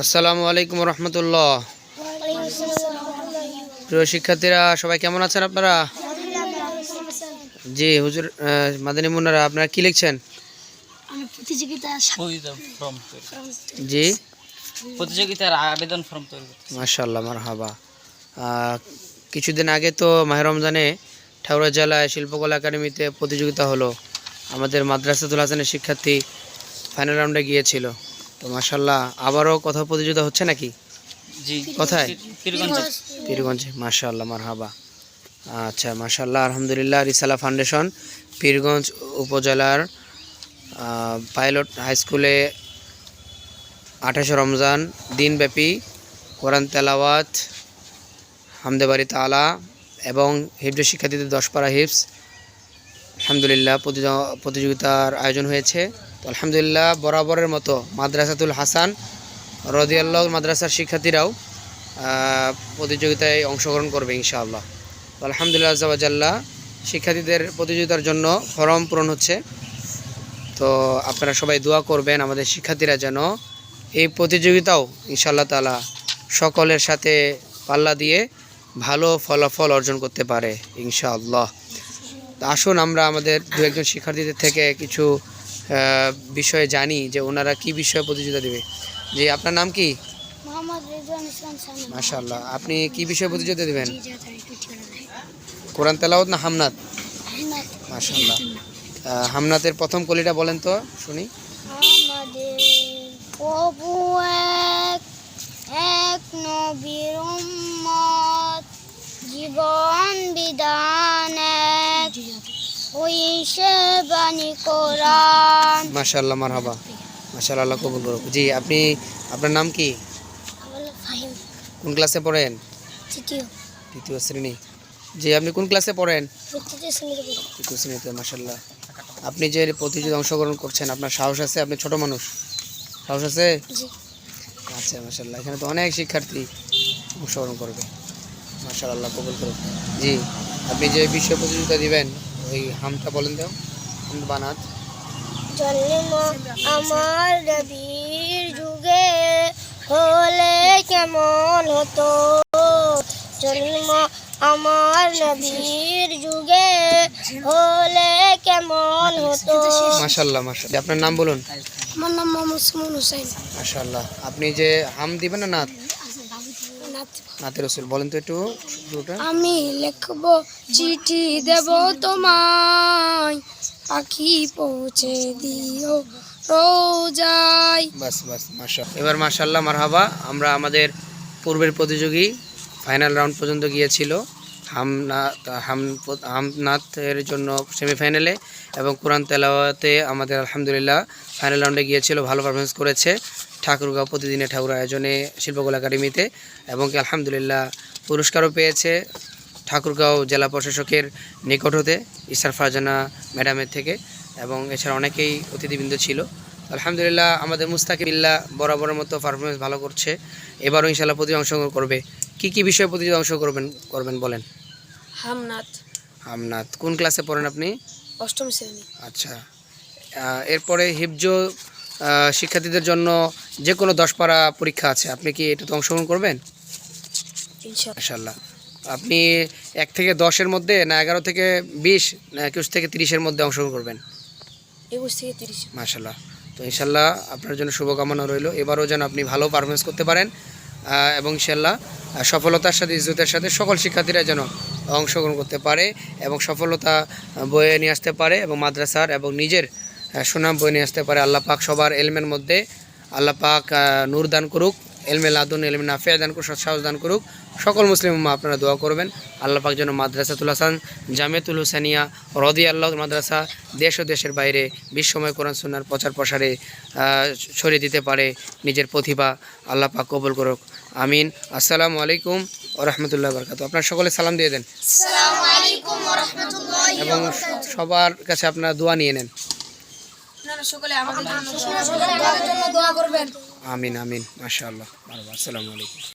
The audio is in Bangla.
আসসালামু আলাইকুম রহমতুল্লাহ। প্রিয় শিক্ষার্থীরা সবাই কেমন আছেন আপনারা? জি হুজুর মাদানী মুন্নারা আপনারা কি লিখছেন? জি। প্রতিযোগিতার আবেদন ফর্ম তৈরি করতে মাশাল্লাহ মারহাবা কিছুদিন আগে তো মাহের রমজানে ঠাকুরা জেলায় শিল্পকলা একাডেমিতে প্রতিযোগিতা হলো। আমাদের মাদ্রাসাতুল হাসানের শিক্ষার্থী ফাইনাল রাউন্ডে গিয়েছিল। তো মাশাল্লাহ আবারও কোথাও প্রতিযোগিতা হচ্ছে নাকি? জি। কোথায়? পীরগঞ্জ মাশাল্লাহ মারহাবা। আচ্ছা মাশাল্লাহ আলহামদুলিল্লাহ রিসালা ফাউন্ডেশন পীরগঞ্জ উপজেলার পাইলট হাই স্কুলে আঠাশে রমজান দিনব্যাপী কোরআন তেলাওয়াত হামদেবাড়ি তালা এবং হিফজ শিক্ষার্থীদের দশ পারা হিফস আলহামদুলিল্লাহ প্রতিযোগ- প্রতিযোগিতার আয়োজন হয়েছে। তো আলহামদুলিল্লাহ, বরাবরের মতো মাদ্রাসাতুল হাসান রদিয়াল্লাহ মাদ্রাসার শিক্ষার্থীরাও প্রতিযোগিতায় অংশগ্রহণ করবে ইনশাআল্লাহ। তো আলহামদুলিল্লাহ আজাল্লাহ শিক্ষার্থীদের প্রতিযোগিতার জন্য ফর্ম পূরণ হচ্ছে। তো আপনারা সবাই দোয়া করবেন আমাদের শিক্ষার্থীরা যেন এই প্রতিযোগিতাও ইনশাআল্লাহ তালা সকলের সাথে পাল্লা দিয়ে ভালো ফলাফল অর্জন করতে পারে ইনশাআল্লাহ। তো আসুন আমরা আমাদের দু একজন শিক্ষার্থীদের থেকে কিছু বিষয়ে জানি যে ওনারা কি বিষয়ে প্রতিযোগিতা দেবে। যে আপনার নাম কি? মাশাআল্লাহ। আপনি কি বিষয়ে প্রতিযোগিতা দেবেন? কোরআন তেলাওয়াত না মাশাআল্লাহ। আহ, হামনাতের প্রথম কলিটা বলেন তো শুনি। এক নবীর জীবন এক ওই সে বাণী কোরআন। মাশাআল্লাহ মারহাবা। মাশাআল্লাহ আল্লাহ কবুল করুক। জি আপনি আপনার নাম কি? কোন ক্লাসে পড়েন? তৃতীয়। তৃতীয় শ্রেণি। জি আপনি কোন ক্লাসে পড়েন? তৃতীয় শ্রেণীতে। মাশাআল্লাহ। আপনি যে প্রতিযোগিতা অংশগ্রহণ করছেন আপনার সাহস আছে? আপনি ছোট মানুষ। সাহস আছে? আচ্ছা মাশাআল্লাহ। এখানে তো অনেক শিক্ষার্থী অংশগ্রহণ করবে। মাশাআল্লাহ কবুল করুক। জি আপনি যে বিশ্ব প্রতিযোগিতা দিবেন ওই হামটা বলেন তো হাম বানাত। জন্ম আমার নবীর যুগে হলে কেমন হতো? জন্ম আমার নবীর যুগে হলে কেমন হতো? মাশাআল্লাহ মাশাআল্লাহ। আপনার নাম বলুন। আমার নাম মোহাম্মদ সুমন হুসাইন মাশাআল্লাহ। আপনি যে হাম দিবেন না নাত রসুল বলেন তো একটু শুরুটা। আমি লিখব চিঠি দেব তোমায়। পাখি পৌঁছে দিও রোজায়। বাস বাস মাশা এবার মাশাল্লাহ মারহাবা আমরা আমাদের পূর্বের প্রতিযোগী ফাইনাল রাউন্ড পর্যন্ত গিয়েছিল হামনাথ হাম হামনাথের জন্য সেমিফাইনালে এবং কোরআন তেলাওয়াতে আমাদের আলহামদুলিল্লাহ ফাইনাল রাউন্ডে গিয়েছিল ভালো পারফরমেন্স করেছে। ঠাকুরগাঁও প্রতিদিনের ঠাকুর আয়োজনে শিল্পকলা একাডেমিতে এবং আলহামদুলিল্লাহ পুরস্কারও পেয়েছে ঠাকুরগাঁও জেলা প্রশাসকের নিকট হতে ইসার ফারজানা ম্যাডামের থেকে এবং এছাড়া অনেকেই অতিথিবৃন্দ ছিল। আলহামদুলিল্লাহ আমাদের মুস্তাকিবিল্লা বরাবরের মতো পারফরমেন্স ভালো করছে। এবারও ইনশাল্লাহ প্রতি অংশগ্রহণ করবে। কি কি বিষয়ে প্রতিযোগিতা অংশ করবেন করবেন বলেন? হামনাথ। আমনাথ কোন ক্লাসে পড়েন আপনি? অষ্টম শ্রেণি। আচ্ছা। এরপরে হিফজ আহ, শিক্ষার্থীদের জন্য যে কোনো দশ পারা পরীক্ষা আছে আপনি কি এটাতে অংশগ্রহণ করবেন? ইনশাল্লাহ আপনি এক থেকে দশের মধ্যে না এগারো থেকে বিশ না একুশ থেকে তিরিশের মধ্যে অংশগ্রহণ করবেন? একুশ থেকে তিরিশ মাশাল্লাহ তো ইনশাল্লাহ আপনার জন্য শুভকামনা রইল। এবারও যেন আপনি ভালো পারফরমেন্স করতে পারেন এবং ইনশাল্লাহ সফলতার সাথে ইজ্জতের সাথে সকল শিক্ষার্থীরা যেন অংশগ্রহণ করতে পারে এবং সফলতা বয়ে নিয়ে আসতে পারে এবং মাদ্রাসার এবং নিজের সুনাম বয়ে নিয়ে আসতে পারে আল্লাহ পাক সবার এলমের মধ্যে। আল্লাহ পাক নূর দান করুক এলমে লাদুন এলমে নাফিয়া দান করুক সৎসাহস দান করুক। সকল মুসলিম আপনারা দোয়া করবেন। আল্লাহ পাক যেন মাদ্রাসাতুল হাসান জামিয়াতুল হুসানিয়া রদি আল্লাহ মাদ্রাসা দেশ ও দেশের বাইরে বিশ্বময় কোরআন সুন্নার প্রচার প্রসারে ছড়িয়ে দিতে পারে নিজের প্রতিভা আল্লাহ পাক কবুল করুক। আমিন। আসসালামু আলাইকুম রহমতুল্লাহ বরকাত আপনার সকলে সালাম দিয়ে দেন। এবং সবার কাছে আপনারা দোয়া নিয়ে নেন। আমিন আমিন মাসা আল্লাহ আসসালামু আলাইকুম।